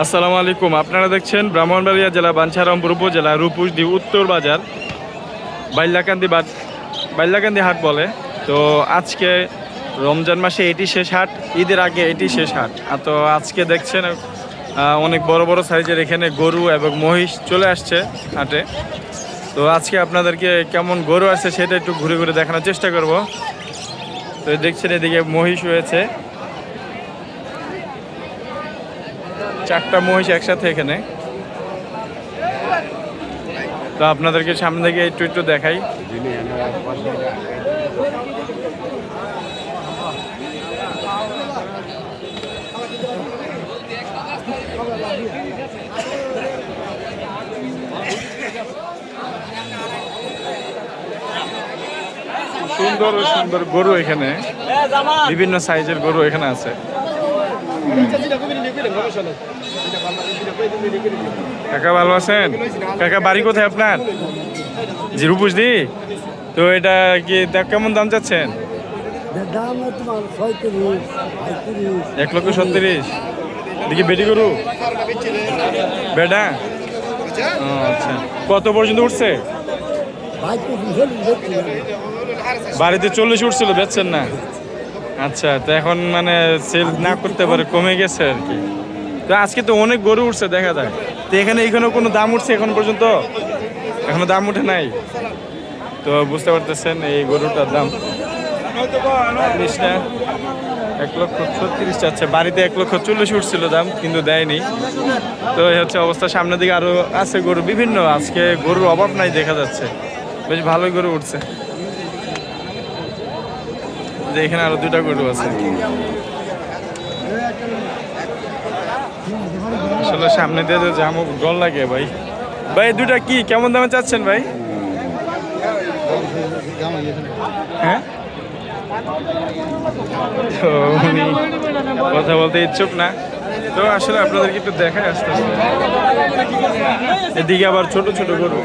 আসসালামু আলাইকুম। আপনারা দেখছেন ব্রাহ্মণবাড়িয়া জেলা, বাঞ্ছারামপুর উপজেলা রূপুসদি উত্তর বাজার বাইল্লাকান্দি বাট বাইল্লাকান্দি হাট বলে। তো আজকে রমজান মাসে এটি শেষ হাট, ঈদের আগে এটি শেষ হাট। আর তো আজকে দেখছেন অনেক বড় বড় সাইজের এখানে গরু এবং মহিষ চলে আসছে হাটে। তো আজকে আপনাদেরকে কেমন গরু আছে সেটা একটু ঘুরে ঘুরে দেখানোর চেষ্টা করব। তো দেখছেন এদিকে মহিষ হয়েছে। চারটা মহিষ একসাথে এখানে। তো আপনাদেরকে সামনে থেকে একটু একটু দেখাই। সুন্দর সুন্দর গরু এখানে। বিভিন্ন সাইজের গরু এখানে আছে। কাকা ভালো আছেন? কাকা বাড়ি কোথায় আপনার? জিরুপুষ দি তো এটা কি কেমন দাম চাচ্ছেন? এক লক্ষ সত্তিরিশ দেখি বেটি গরু? ও, আচ্ছা। কত পর্যন্ত উঠছে? বাড়িতে চল্লিশ উঠছিল বেচছেন না? আচ্ছা তো এখন মানে সেল না করতে পারে কমে গেছে আর কি। তো আজকে তো অনেক গরু উঠছে, দেখা যায় তো এখানে এখানে কোনো দাম উঠছে এখন পর্যন্ত? এখনও দাম উঠে নাই? তো বুঝতে পারতেছেন এই গরুটার দাম। এক লক্ষ ছত্রিশ চাচ্ছে। বাড়িতে এক লক্ষ চল্লিশ উঠছিল দাম, কিন্তু দেয়নি। তো এই হচ্ছে অবস্থা। সামনের দিকে আরও আছে গরু বিভিন্ন। আজকে গরুর অভাব নাই, দেখা যাচ্ছে। বেশ ভালোই গরু উঠছে। যে এখানে আরও দুটা গরু আছে। আসলে সামনে দিয়ে জামু ডর লাগে ভাই। ভাই দুটা কি? কেমন দামে চাচ্ছেন ভাই? হ্যাঁ? তো উনি কথা বলতে ইচ্ছুক না। তো আসলে আপনাদেরকে একটু দেখায় আসতে। এদিকে আবার ছোট ছোট গরু।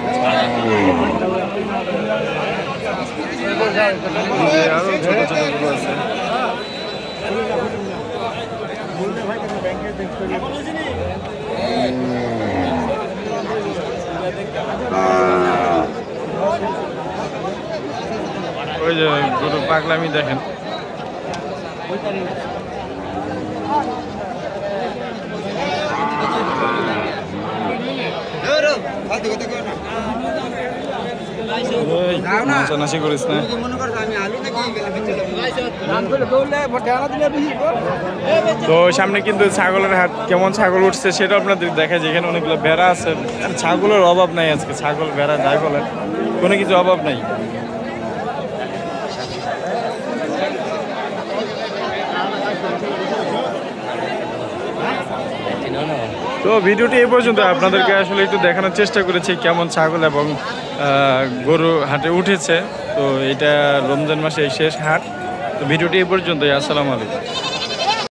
আরও ছোট ছোট গরু আছে। ওই যে গরু পাগলামি দেখেন। তো সামনে কিন্তু ছাগলের হাট কেমন ছাগল উঠছে সেটা আপনাদের দেখা যায় এখানে অনেকগুলো বেড়া আছে। ছাগলের অভাব নাই আজকে, ছাগল বেড়া যাই বলেন, কোনো কিছু অভাব নাই। তো ভিডিওটি এই পর্যন্ত। আপনাদেরকে আসলে একটু দেখানোর চেষ্টা করেছি কেমন ছাগল এবং গরু হাটে উঠেছে। তো এটা রমজান মাসে শেষ হাট। তো ভিডিওটি এই পর্যন্তই। আসসালামু আলাইকুম।